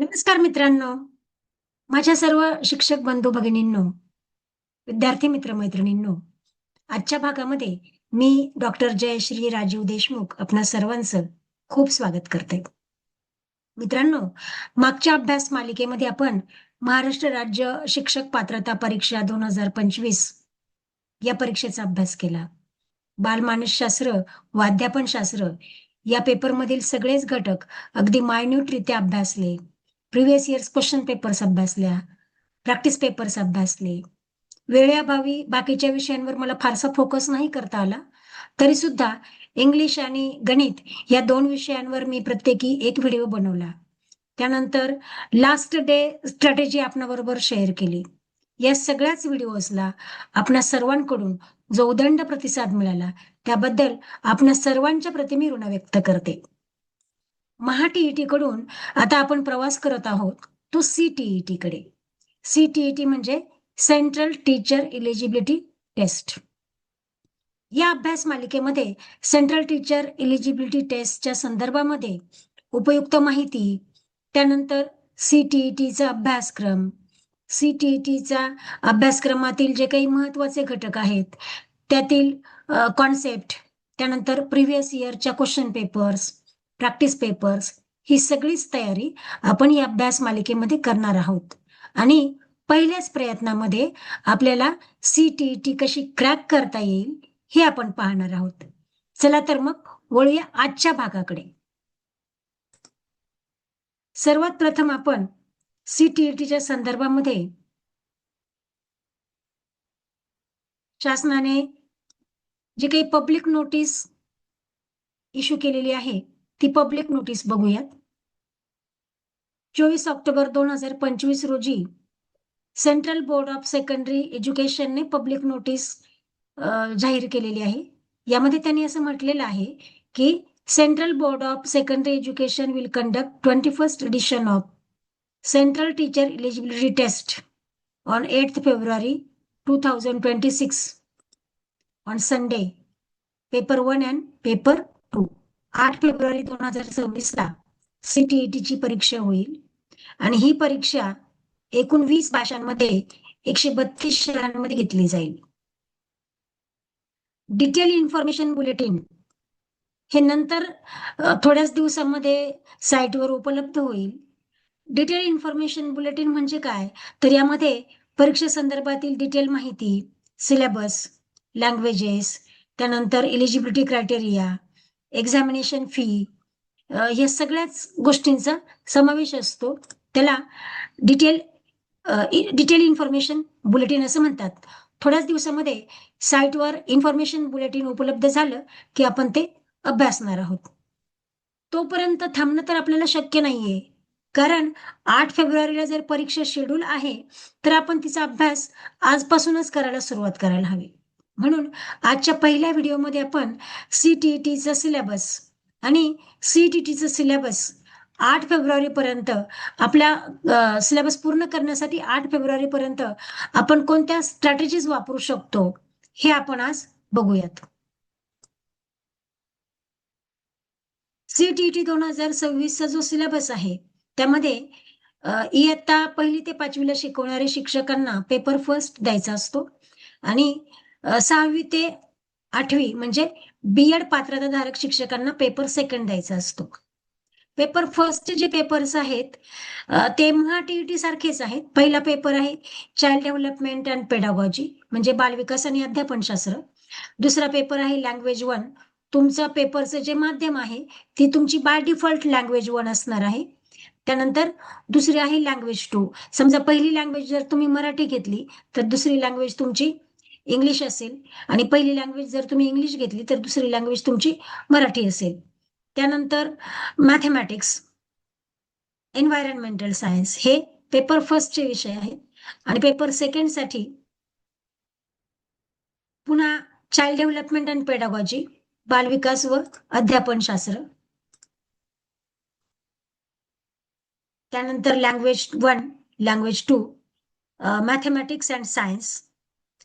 नमस्कार मित्रांनो. माझ्या सर्व शिक्षक बंधू भगिनींनो विद्यार्थी मित्र मैत्रिणींनो आजच्या भागामध्ये मी डॉक्टर जयश्री राजीव देशमुख आपणा सर्वांचं खूप स्वागत करते. मित्रांनो मागच्या अभ्यास मालिकेमध्ये आपण महाराष्ट्र राज्य शिक्षक पात्रता परीक्षा दोन हजार पंचवीस या परीक्षेचा अभ्यास केला. बालमानसशास्त्र व अध्यापनशास्त्र या पेपरमधील सगळेच घटक अगदी मायन्यूटरित्या अभ्यासले. प्रिव्हियस इयर्स क्वेश्चन पेपर्स अभ्यासल्या प्रॅक्टिस पेपर्स अभ्यासले. वेळेअभावी बाकीच्या विषयांवर मला फारसा फोकस नाही करता आला. तरी सुद्धा इंग्लिश आणि गणित या दोन विषयांवर मी प्रत्येकी एक व्हिडिओ बनवला. त्यानंतर लास्ट डे स्ट्रॅटेजी आपणाबरोबर शेअर केली. या सगळ्याच व्हिडिओजला आपणा सर्वांकडून जो उदंड प्रतिसाद मिळाला त्याबद्दल आपणा सर्वांच्या प्रति मी ऋण व्यक्त करते. महाटीईटी कडून आता आपण प्रवास करत आहोत तो सीटीईटी कडे सीटीईटी म्हणजे सेंट्रल टीचर इलिजिबिलिटी टेस्ट या अभ्यास मालिकेमध्ये सेंट्रल टीचर इलिजिबिलिटी टेस्टच्या संदर्भामध्ये उपयुक्त माहिती त्यानंतर सीटीईटीचा अभ्यासक्रम. सीटीईटीचा अभ्यासक्रमातील जे काही महत्त्वाचे घटक आहेत त्यातील कॉन्सेप्ट त्यानंतर प्रिव्हियस इयरच्या क्वेश्चन पेपर्स प्रॅक्टिस पेपर्स ही सगळीच तयारी आपण या अभ्यास मालिकेमध्ये करणार आहोत. आणि पहिल्याच प्रयत्नामध्ये आपल्याला सीटीईटी कशी क्रॅक करता येईल हे आपण पाहणार आहोत. चला तर मग वळूया आजच्या भागाकडे. सर्वात प्रथम आपण सीटीईटीच्या संदर्भामध्ये शासनाने जी काही पब्लिक नोटीस इश्यू केलेली आहे ती पब्लिक नोटीस बघूयात. चोवीस ऑक्टोबर दोन हजार पंचवीस रोजी सेंट्रल बोर्ड ऑफ सेकंडरी एज्युकेशनने पब्लिक नोटीस जाहीर केलेली आहे. यामध्ये त्यांनी असं म्हटलेलं आहे की central board of secondary education will conduct twenty first edition of central teacher eligibility test on eight February two thousand twenty six on Sunday paper one and paper आठ फेब्रुवारी दोन हजार सव्वीस ला सीटीईटीची परीक्षा होईल. आणि ही परीक्षा एकूण वीस भाषांमध्ये एकशे बत्तीस शहरांमध्ये घेतली जाईल. डिटेल इन्फॉर्मेशन बुलेटिन हे नंतर थोड्याच दिवसांमध्ये साईटवर उपलब्ध होईल. डिटेल इन्फॉर्मेशन बुलेटिन म्हणजे काय? तर यामध्ये परीक्षेसंदर्भातील डिटेल माहिती सिलेबस लँग्वेजेस त्यानंतर एलिजिबिलिटी क्रायटेरिया एक्झामिनेशन फी या सगळ्याच गोष्टींचा समावेश असतो. त्याला डिटेल डिटेल इन्फॉर्मेशन बुलेटिन असं म्हणतात. थोड्याच दिवसामध्ये साईटवर इन्फॉर्मेशन बुलेटिन उपलब्ध झालं की आपण ते अभ्यासणार आहोत. तोपर्यंत थांबणं तर आपल्याला शक्य नाहीये. कारण आठ फेब्रुवारीला जर परीक्षा शेड्यूल आहे तर आपण तिचा अभ्यास आजपासूनच करायला सुरुवात करायला हवी. म्हणून आजच्या पहिल्या व्हिडिओमध्ये आपण सीटीईटीचा सिलेबस आणि सीटीटीचं सिलेबस आठ फेब्रुवारी पर्यंत आपल्या सिलेबस पूर्ण करण्यासाठी आठ फेब्रुवारीपर्यंत आपण कोणत्या स्ट्रॅटेजीज वापरू शकतो हे आपण आज बघूयात. सीटीईटी दोन हजार सव्वीसचा जो सिलेबस आहे त्यामध्ये इयत्ता पहिली ते पाचवीला शिकवणारे शिक्षकांना पेपर फर्स्ट द्यायचा असतो आणि सहावी ते आठवी म्हणजे बीएड पात्रताधारक शिक्षकांना पेपर सेकंड द्यायचा असतो. पेपर फर्स्ट जे पेपर्स आहेत ते टी सारखेच आहेत. पहिला पेपर आहे चाइल्ड डेव्हलपमेंट अँड पेडागॉजी म्हणजे बालविकास आणि अध्यापनशास्त्र दुसरा पेपर आहे लँग्वेज वन तुमचं पेपरचं जे माध्यम आहे ती तुमची बाय डिफॉल्ट लँग्वेज वन असणार आहे. त्यानंतर दुसरी आहे लँग्वेज टू समजा पहिली लँग्वेज जर तुम्ही मराठी घेतली तर दुसरी लँग्वेज तुमची इंग्लिश असेल आणि पहिली लँग्वेज जर तुम्ही इंग्लिश घेतली तर दुसरी लँग्वेज तुमची मराठी असेल. त्यानंतर मॅथमॅटिक्स एन्व्हायरमेंटल सायन्स हे पेपर फर्स्टचे विषय आहेत. आणि पेपर सेकंडसाठी पुन्हा चाइल्ड डेव्हलपमेंट अँड पेडागॉजी बालविकास व अध्यापन शास्त्र. त्यानंतर language one language two mathematics and science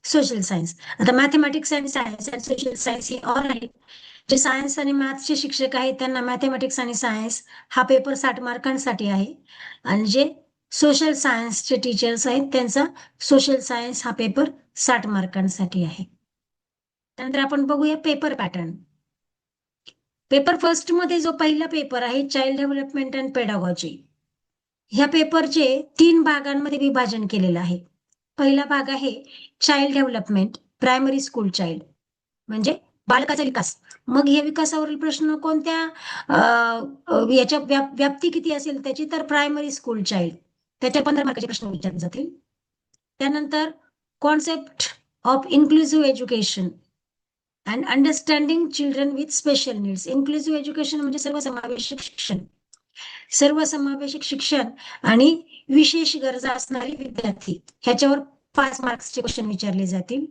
social science आता mathematics and science and social science हे ऑल आहेत. जे सायन्स आणि मॅथ्सचे शिक्षक आहेत त्यांना मॅथेमॅटिक्स आणि सायन्स हा पेपर साठ मार्कांसाठी आहे. आणि जे सोशल सायन्सचे टीचर्स आहेत त्यांचा सोशल सायन्स हा पेपर साठ मार्कांसाठी आहे. त्यानंतर आपण बघूया पेपर पॅटर्न पेपर फर्स्टमध्ये जो पहिला पेपर आहे चाइल्ड डेव्हलपमेंट अँड पेडागॉजी ह्या पेपरचे तीन भागांमध्ये विभाजन केलेलं आहे. पहिला भाग आहे child development primary school child म्हणजे बालकाचा विकास. मग या विकासावरील प्रश्न कोणत्या? याच्या व्याप्ती किती असेल त्याची तर प्रायमरी स्कूल चाइल्ड त्याच्या पंधरा मार्काचे प्रश्न विचारले जातील. त्यानंतर concept of inclusive education and understanding children with special needs inclusive education म्हणजे सर्वसमावेशक शिक्षण. सर्वसमावेशक शिक्षण आणि विशेष गरजा असणारे विद्यार्थी. ह्याच्यावर पाच मार्क्सचे क्वेश्चन विचारले जातील.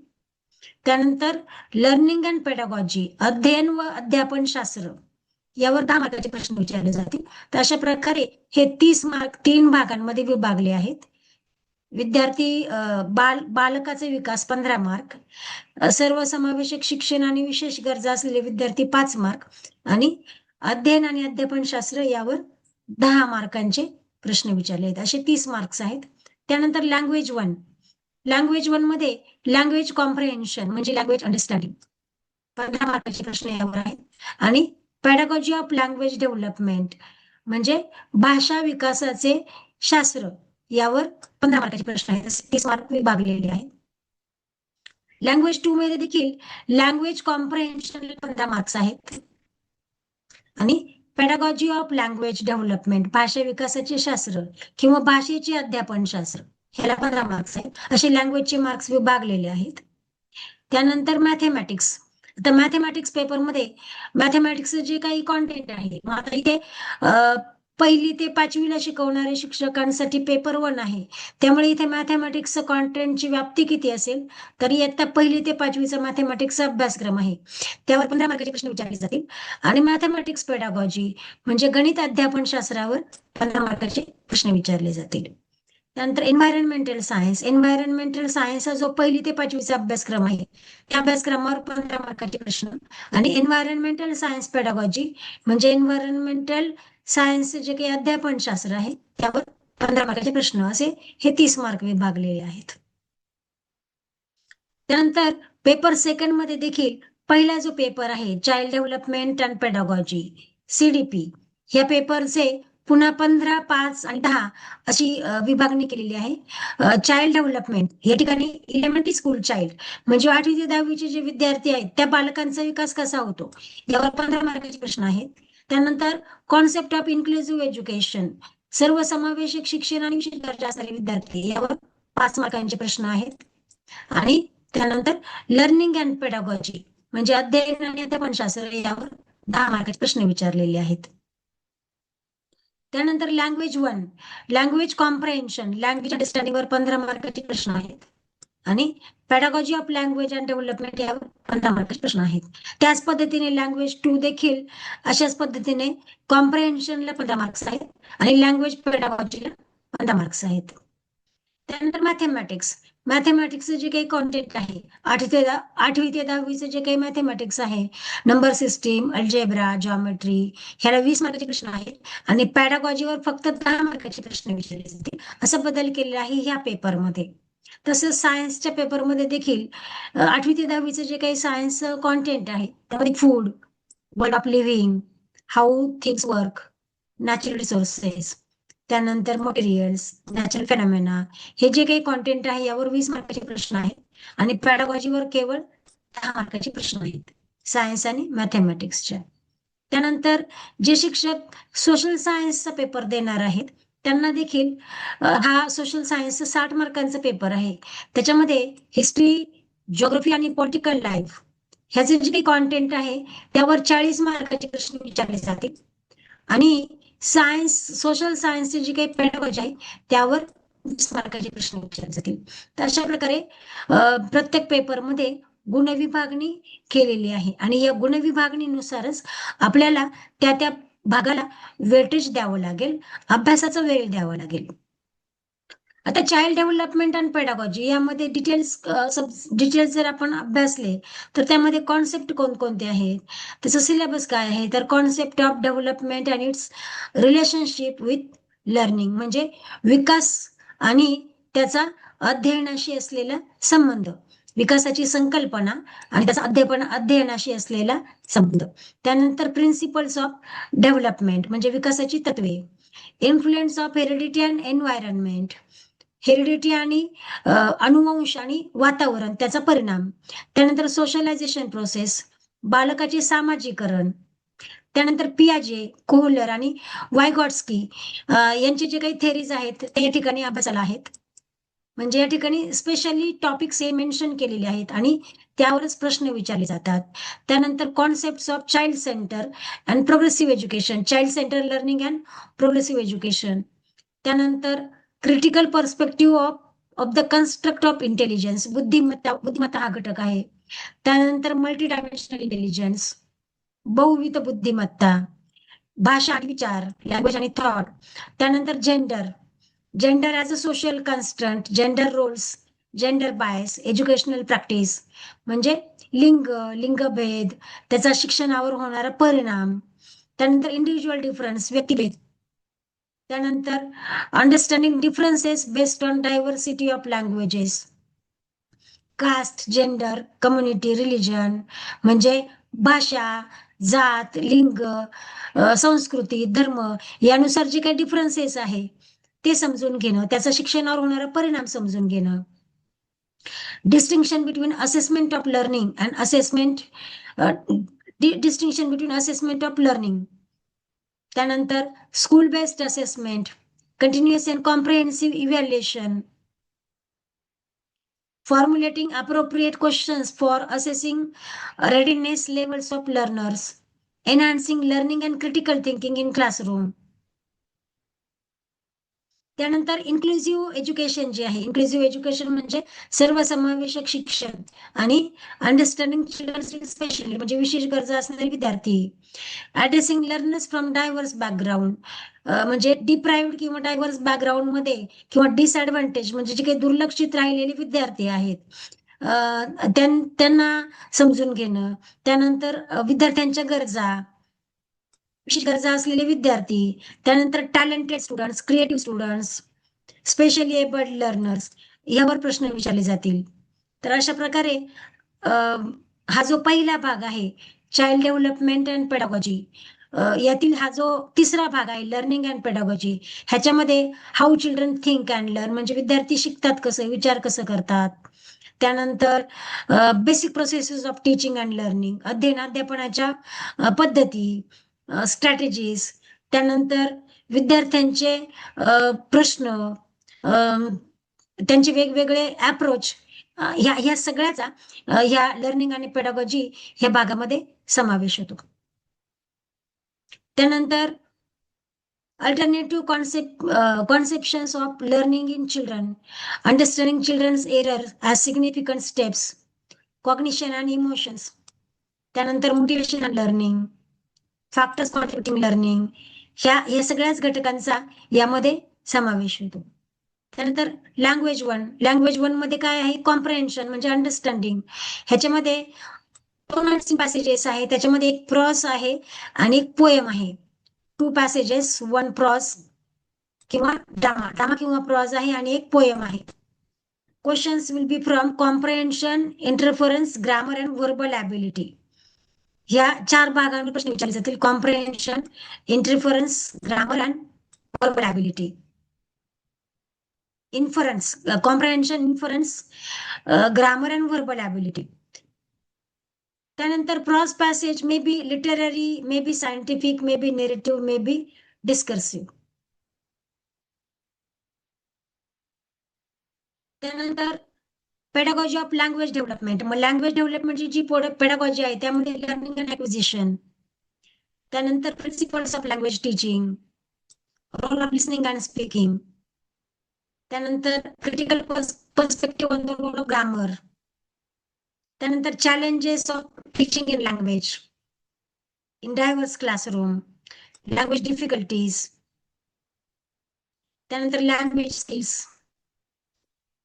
त्यानंतर लर्निंग अँड पेडागॉजी अध्ययन व अध्यापन शास्त्र यावर दहा मार्काचे प्रश्न विचारले जातील. तर अशा प्रकारे हे तीस मार्क तीन भागांमध्ये विभागले आहेत. विद्यार्थी बाल बालकाचा विकास पंधरा मार्क सर्वसमावेशक शिक्षण आणि विशेष गरजा असलेले विद्यार्थी पाच मार्क आणि अध्ययन आणि अध्यापन शास्त्र यावर दहा मार्कांचे प्रश्न विचारले आहेत. असे तीस मार्क्स आहेत. त्यानंतर लँग्वेज वन लँग्वेज वनमध्ये लँग्वेज कॉम्प्रिहेन्शन म्हणजे लँग्वेज अंडरस्टँडिंग पंधरा मार्काचे प्रश्न यावर आहेत. आणि पॅडागॉजी ऑफ लँग्वेज डेव्हलपमेंट म्हणजे भाषा विकासाचे शास्त्र यावर पंधरा मार्काचे प्रश्न आहेत. तीस मार्क विभागलेले आहेत. लँग्वेज टू मध्ये देखील लँग्वेज कॉम्प्रिहेन्शन पंधरा मार्क्स आहेत. आणि पॅडागॉजी ऑफ लँग्वेज डेव्हलपमेंट भाषा विकासाचे शास्त्र किंवा भाषेचे अध्यापन शास्त्र. ह्याला पंधरा मार्क्स आहेत. असे लँग्वेजचे मार्क्स विभागलेले आहेत. त्यानंतर मॅथेमॅटिक्स तर मॅथेमॅटिक्स पेपरमध्ये मॅथेमॅटिक्सचं जे काही कॉन्टेंट आहे मग आता इथे पहिली ते पाचवीला शिकवणारे शिक्षकांसाठी पेपर वन आहे. त्यामुळे इथे मॅथेमॅटिक्सचं कॉन्टेंटची व्याप्ती किती असेल तर इयत्ता पहिली ते पाचवीचा मॅथेमॅटिक्सचा अभ्यासक्रम आहे. त्यावर पंधरा मार्काचे प्रश्न विचारले जातील. आणि मॅथेमॅटिक्स पेडागॉजी म्हणजे गणित अध्यापन शास्त्रावर पंधरा मार्काचे प्रश्न विचारले जातील. त्यानंतर एन्व्हायरमेंटल सायन्स एन्व्हायरमेंटल सायन्स हा जो पहिली ते पाचवीचा अभ्यासक्रम आहे. त्या अभ्यासक्रमावर पंधरा मार्काचे प्रश्न. आणि एन्व्हायरमेंटल सायन्स पेडागॉजी म्हणजे एन्व्हायरमेंटल सायन्स जे काही अध्यापन शास्त्र आहे त्यावर पंधरा मार्काचे प्रश्न असे हे तीस मार्क विभागलेले आहेत. त्यानंतर पेपर सेकंडमध्ये देखील पहिला जो पेपर आहे child development and pedagogy CDP ह्या पेपरचे पुन्हा पंधरा पाच आणि दहा अशी विभागणी केलेली आहे. चाइल्ड डेव्हलपमेंट या ठिकाणी इलेमेंटरी स्कूल चाइल्ड म्हणजे आठवी ते दहावीचे जे विद्यार्थी आहेत त्या बालकांचा विकास कसा होतो? यावर पंधरा मार्काचे प्रश्न आहेत. त्यानंतर कॉन्सेप्ट ऑफ इन्क्लुझिव्ह एज्युकेशन सर्वसमावेशक शिक्षण आणि विशेष दर्जा असणारे विद्यार्थी यावर पाच मार्कांचे प्रश्न आहेत. आणि त्यानंतर लर्निंग अँड पेडागॉजी म्हणजे अध्ययन आणि अध्यापन शास्त्र यावर दहा मार्काचे प्रश्न विचारलेले आहेत. त्यानंतर language one language comprehension language अंडरस्टँडिंगवर पंधरा मार्काचे प्रश्न आहेत. आणि pedagogy of language and development यावर पंधरा मार्काचे प्रश्न आहेत. त्याच पद्धतीने लँग्वेज टू देखील अशाच पद्धतीने कॉम्प्रेन्शनला पंधरा मार्क्स आहेत आणि लँग्वेज पेडागॉजीला पंधरा मार्क्स आहेत. त्यानंतर मॅथेमॅटिक्स मॅथेमॅटिक्सचं जे काही कॉन्टेंट आहे आठवी ते आठवी ते दहावीचं जे काही मॅथेमॅटिक्स आहे नंबर सिस्टीम अल्जेब्रा जॉमेट्री ह्याला वीस मार्काचे प्रश्न आहेत. आणि पॅडागॉजीवर फक्त दहा मार्काचे प्रश्न विचारले जातील. असा बदल केलेला आहे ह्या पेपरमध्ये तसंच सायन्सच्या पेपरमध्ये देखील आठवी ते दहावीचं जे काही सायन्स कॉन्टेंट आहे त्यामध्ये food world of living how things work natural resources त्यानंतर मटेरियल्स नॅचरल फेनॉमेना हे जे काही कॉन्टेंट आहे यावर वीस मार्काचे प्रश्न आहेत. आणि पॅडॉलॉजीवर केवळ दहा मार्काचे प्रश्न आहेत. सायन्स आणि मॅथेमॅटिक्सच्या त्यानंतर जे शिक्षक सोशल सायन्सचा पेपर देणार आहेत त्यांना देखील हा सोशल सायन्सचा साठ मार्कांचा पेपर आहे. त्याच्यामध्ये हिस्ट्री ज्योग्राफी आणि पॉलिटिकल लाईफ ह्याचे जे काही कॉन्टेंट आहे त्यावर चाळीस मार्काचे प्रश्न विचारले जातील. आणि सायन्स सोशल सायन्सचे जी काही पेडॉलॉजी आहे त्यावर वीस मार्काचे प्रश्न विचारले जातील. तर अशा प्रकारे प्रत्येक पेपरमध्ये गुणविभागणी केलेली आहे. आणि या गुणविभागणीनुसारच आपल्याला त्या त्या भागाला वेटेज द्यावं लागेल अभ्यासाचा वेळ द्यावा लागेल. आता चाइल्ड डेव्हलपमेंट अँड पेडागॉजी यामध्ये डिटेल्स सब डिटेल्स जर आपण अभ्यासले तर त्यामध्ये कॉन्सेप्ट कोणकोणते आहेत? त्याचं सिलेबस काय आहे? तर concept of development and its relationship with learning म्हणजे विकास आणि त्याचा अध्ययनाशी असलेला संबंध. विकासाची संकल्पना आणि त्याचा अध्ययन अध्ययनाशी असलेला संबंध. त्यानंतर प्रिन्सिपल्स ऑफ डेव्हलपमेंट म्हणजे विकासाची तत्वे. Influence of heredity and environment heredity आणि अनुवंश आणि वातावरण त्याचा परिणाम. त्यानंतर सोशलायझेशन प्रोसेस बालकाचे सामाजिकरण त्यानंतर पियाजे कोहलर आणि वायगॉट्स्की यांचे जे काही थेरीज आहेत ते या ठिकाणी अभ्यासाला आहेत. म्हणजे या ठिकाणी स्पेशली टॉपिक्स हे मेन्शन केलेले आहेत आणि त्यावरच प्रश्न विचारले जातात. त्यानंतर concept of child center and progressive education child center learning and progressive education त्यानंतर critical perspective of of the construct of intelligence बुद्धिमत्ता बुद्धिमत्ता हा घटक आहे. त्यानंतर मल्टी डायमेन्शनल इंटेलिजन्स बहुविध बुद्धिमत्ता भाषा आणि विचार लँग्वेज आणि थॉट त्यानंतर gender gender as a social constant gender roles gender bias educational practice म्हणजे लिंग लिंगभेद त्याचा शिक्षणावर होणारा परिणाम. त्यानंतर इंडिव्हिज्युअल डिफरन्स व्यक्तिभेद. त्यानंतर understanding differences based on diversity of languages caste gender community religion म्हणजे भाषा जात लिंग संस्कृती धर्म यानुसार जे काही डिफरन्सेस आहे ते समजून घेणं त्याचा शिक्षणावर होणारा परिणाम समजून घेणं. Distinction between assessment of learning and assessment distinction between assessment of learning त्यानंतर school based assessment continuous and comprehensive evaluation formulating appropriate questions for assessing readiness levels of learners, enhancing learning and critical thinking in classroom. त्यानंतर inclusive education जे आहे inclusive education म्हणजे सर्वसमावेशक शिक्षण आणि understanding children's specially म्हणजे विशेष गरजा असणारे विद्यार्थी. Addressing learners from diverse background म्हणजे डिप्रायव्ड किंवा डायव्हर्स बॅकग्राऊंडमध्ये किंवा डिसएडव्हान्टेज म्हणजे जे काही दुर्लक्षित राहिलेले विद्यार्थी आहेत त्यांना समजून घेणं त्यानंतर विद्यार्थ्यांच्या गरजा विशेष गरजा असलेले विद्यार्थी त्यानंतर talented students creative students specially abled learners यावर प्रश्न विचारले जातील. तर अशा प्रकारे हा जो पहिला भाग आहे चाइल्ड डेव्हलपमेंट अँड पेडॉगॉजी यातील हा जो तिसरा भाग आहे लर्निंग अँड पेडॉगॉजी ह्याच्यामध्ये how children think and learn म्हणजे विद्यार्थी शिकतात कसं विचार कसं करतात. त्यानंतर basic processes of teaching and learning अध्ययन अध्यापनाच्या पद्धती स्ट्रॅटेजीज त्यानंतर विद्यार्थ्यांचे प्रश्न त्यांचे वेगवेगळे अप्रोच ह्या ह्या सगळ्याचा ह्या लर्निंग आणि पेडागॉजी ह्या भागामध्ये समावेश होतो. त्यानंतर alternative concept conceptions of learning in children understanding children's error as significant steps cognition and emotions त्यानंतर motivation and learning factors contributing learning ह्या या सगळ्याच घटकांचा यामध्ये समावेश होतो. त्यानंतर लँग्वेज वन लँग्वेज वनमध्ये काय आहे? कॉम्प्रहेन्शन म्हणजे अंडरस्टँडिंग ह्याच्यामध्ये दोन पॅसेजेस आहे त्याच्यामध्ये एक प्रॉस आहे आणि एक पोएम आहे. टू पॅसेजेस वन प्रॉस किंवा डामा. डामा किंवा प्रॉज आहे आणि एक पोएम आहे. Questions will be from comprehension interference grammar and verbal ability या चार भागांवर प्रश्न विचारले जातील. Comprehension interference grammar and verbal ability inference comprehension inference grammar and verbal ability ability त्यानंतर prose passage may be literary may be scientific may be narrative may be discursive त्यानंतर pedagogy of language development मग language डेव्हलपमेंटची जी pedagogy आहे त्यामध्ये learning and acquisition त्यानंतर principles of language teaching role of listening and speaking त्यानंतर critical perspective on the role of grammar त्यानंतर challenges of teaching in language in diverse classroom language difficulties त्यानंतर language skills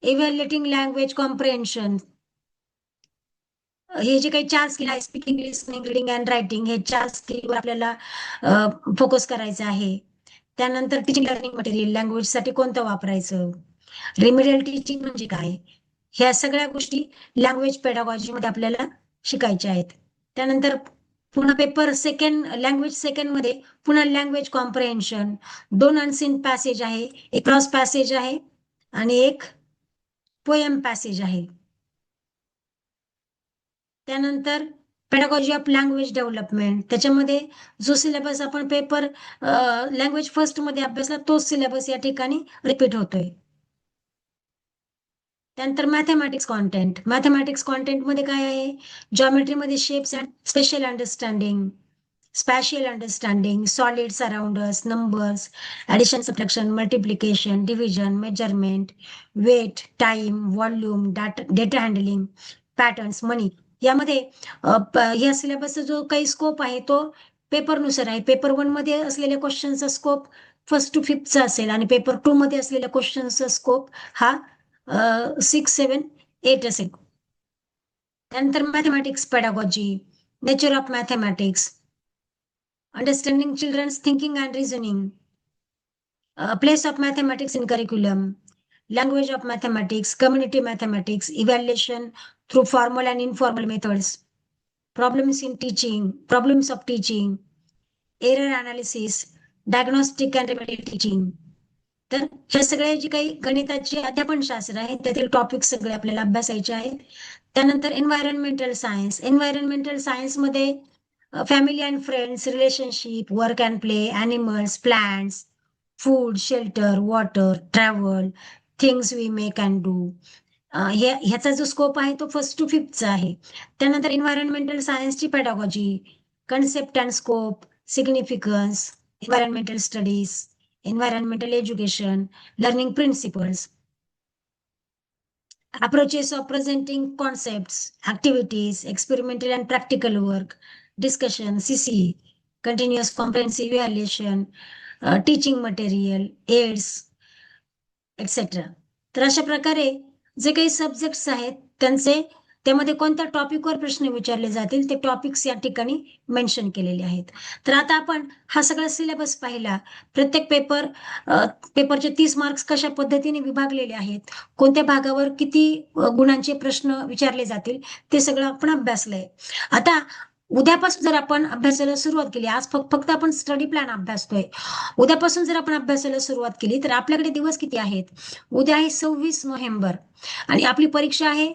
evaluating language comprehension हे जे काही चार skill आहे speaking listening reading and writing हे चार स्किलवर आपल्याला फोकस करायचं आहे. त्यानंतर टीचिंग लर्निंग मटेरियल लँग्वेजसाठी कोणतं वापरायचं? रिमिडियल टीचिंग म्हणजे काय? ह्या सगळ्या गोष्टी लँग्वेज पेडागॉजी मध्ये आपल्याला शिकायच्या आहेत. त्यानंतर पुन्हा पेपर सेकंड लँग्वेज सेकंडमध्ये पुन्हा लँग्वेज कॉम्प्रिहेन्शन दोन अनसीन पॅसेज आहे एक क्रॉस पॅसेज आहे आणि एक पोयम पॅसेज आहे. त्यानंतर पेडागॉजी ऑफ लँग्वेज डेव्हलपमेंट त्याच्यामध्ये जो सिलेबस आपण पेपर लँग्वेज फर्स्टमध्ये अभ्यासला तोच सिलेबस या ठिकाणी रिपीट होतोय. त्यानंतर मॅथमॅटिक्स कॉन्टेंट मॅथमॅटिक्स कॉन्टेंटमध्ये काय आहे? जॉमेट्रीमध्ये shapes and special understanding spatial understanding solid surrounders numbers addition subtraction multiplication division measurement weight time volume data handling patterns money यामध्ये या सिलेबसचा जो काही स्कोप आहे तो पेपरनुसार आहे. पेपर वनमध्ये असलेल्या क्वेश्चनचा स्कोप फर्स्ट टू फिफ्थचा असेल आणि पेपर टू मध्ये असलेल्या क्वेश्चनचा स्कोप हा सिक्स सेवन एट असेल. त्यानंतर mathematics pedagogy nature of mathematics Understanding children's thinking and reasoning place of mathematics in curriculum language of mathematics, community mathematics, evaluation through formal and informal methods, problems in teaching, problems of teaching, error analysis, diagnostic and remedial teaching. तर हे सगळे जे काही गणिताचे अध्यापन शास्त्र आहे त्यातील टॉपिक सगळे आपल्याला अभ्यासायचे आहेत त्यानंतर एन्व्हायरमेंटल सायन्स एन्व्हायरमेंटल सायन्स मध्ये family and friends relationship work and play animals plants food shelter water travel things we make and do ह्याचा जो स्कोप आहे तो फर्स्ट टू फिफ्थचा आहे. त्यानंतर एन्व्हायरमेंटल सायन्सची pedagogy concept and scope significance environmental studies environmental education learning principles approaches of presenting concepts, activities, experimental and practical work, discussion, CC, continuous comprehensive evaluation, uh, teaching material, aids, etcetera तर अशा प्रकारे जे काही subjects आहेत त्यांचे त्यामध्ये कोणत्या टॉपिकवर प्रश्न विचारले जातील ते टॉपिक्स या ठिकाणी मेन्शन केलेले आहेत. तर आता आपण हा सगळा सिलेबस पाहिला. प्रत्येक पेपर पेपरचे तीस मार्क्स कशा पद्धतीने विभागलेले आहेत कोणत्या भागावर किती गुणांचे प्रश्न विचारले जातील ते सगळं आपण अभ्यासलंय. आता उद्यापासून जर आपण अभ्यासाला सुरुवात केली आज फक्त फक्त आपण स्टडी प्लॅन अभ्यासतोय. उद्यापासून जर आपण अभ्यासाला सुरुवात केली तर आपल्याकडे दिवस किती आहेत? उद्या आहे सव्वीस नोव्हेंबर आणि आपली परीक्षा आहे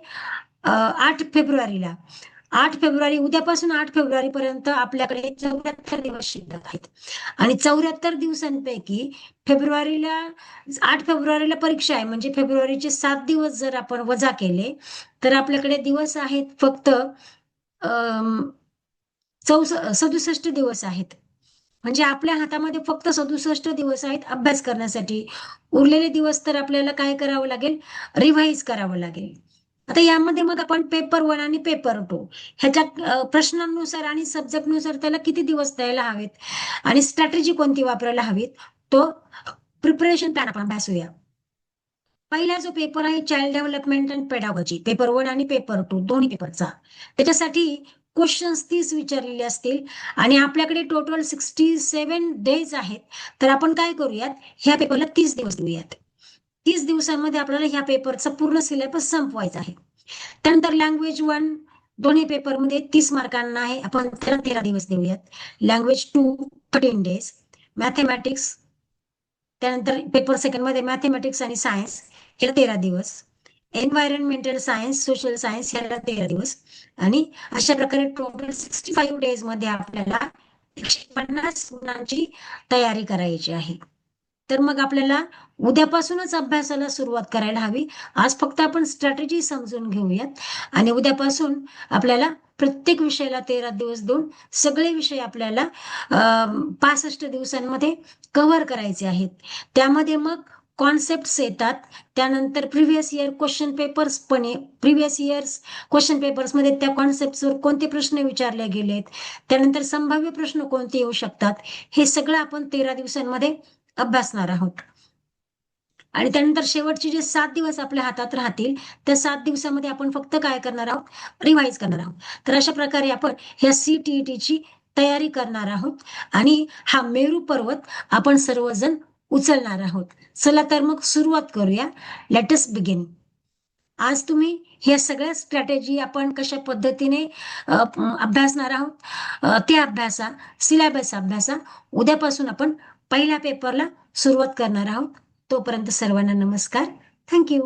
आठ फेब्रुवारीला. आठ फेब्रुवारी उद्यापासून आठ फेब्रुवारी पर्यंत आपल्याकडे चौऱ्याहत्तर दिवस शिल्लक आहेत. आणि चौऱ्याहत्तर दिवसांपैकी फेब्रुवारीला आठ फेब्रुवारीला परीक्षा आहे म्हणजे फेब्रुवारीचे सात दिवस जर आपण वजा केले तर आपल्याकडे दिवस आहेत फक्त चौस सदुसष्ट दिवस आहेत. म्हणजे आपल्या हातामध्ये फक्त सदुसष्ट दिवस आहेत अभ्यास करण्यासाठी. उरलेले दिवस तर आपल्याला काय करावं लागेल? रिव्हाइज करावं लागेल. आता यामध्ये मग आपण पेपर वन आणि पेपर टू ह्याच्या प्रश्नांनुसार आणि सब्जेक्टनुसार त्याला किती दिवस द्यायला हवेत? आणि स्ट्रॅटेजी कोणती वापरायला हवीत? तो प्रिपरेशन प्लॅन आपण अभ्यासूया पहिला जो पेपर आहे child development and pedagogy paper one आणि पेपर टू दोन्ही पेपरचा त्याच्यासाठी क्वेश्चन्स तीस विचारलेले असतील आणि आपल्याकडे टोटल सिक्स्टी सेवन डेज आहेत तर आपण काय करूयात? ह्या पेपरला तीस दिवस देऊयात. तीस दिवसांमध्ये आपल्याला ह्या पेपरचा पूर्ण सिलेबस संपवायचा आहे. त्यानंतर लँग्वेज वन दोन्ही पेपरमध्ये तीस मार्कांना आहे. आपण तेरा तेरा दिवस देऊयात. Language two thirteen days mathematics त्यानंतर पेपर सेकंडमध्ये मॅथेमॅटिक्स आणि सायन्स हे तेरा दिवस. एन्व्हायरमेंटल सायन्स सोशल सायन्स ह्याला तेरा दिवस. आणि अशा प्रकारे टोटल सिक्स्टी फाईव्ह डेजमध्ये आपल्याला एकशे पन्नास गुणांची तयारी करायची आहे. तर मग आपल्याला उद्यापासूनच अभ्यासाला सुरुवात करायला हवी. आज फक्त आपण स्ट्रॅटेजी समजून घेऊयात. आणि उद्यापासून आपल्याला प्रत्येक विषयाला तेरा दिवस देऊन सगळे विषय आपल्याला पासष्ट दिवसांमध्ये कव्हर करायचे आहेत. त्यामध्ये मग कॉन्सेप्ट येतात. त्यानंतर प्रिव्हियस इयर क्वेश्चन पेपर्स पण प्रिव्हियस इयर्स क्वेश्चन पेपर्समध्ये त्या कॉन्सेप्टवर कोणते प्रश्न विचारले गेलेत? त्यानंतर संभाव्य प्रश्न कोणते येऊ शकतात? हे सगळं आपण तेरा दिवसांमध्ये अभ्यासणार आहोत. आणि त्यानंतर शेवटचे जे सात दिवस आपल्या हातात राहतील त्या सात दिवसामध्ये आपण फक्त काय करणार आहोत? रिवाईज करणार आहोत. तर अशा प्रकारे आपण ह्या सीटीईटीची तयारी करणार आहोत. आणि हा मेरू पर्वत आपण सर्वजण उचलणार आहोत. चला तर मग सुरुवात करूया. लेटस बिगिन आज तुम्ही ह्या सगळ्या स्ट्रॅटेजी आपण कशा पद्धतीने अभ्यासणार आहोत? ते अभ्यासा सिलेबस अभ्यासा उद्यापासून आपण पहिल्या पेपरला सुरुवात करणार आहोत. तोपर्यंत सर्वांना नमस्कार. थँक्यू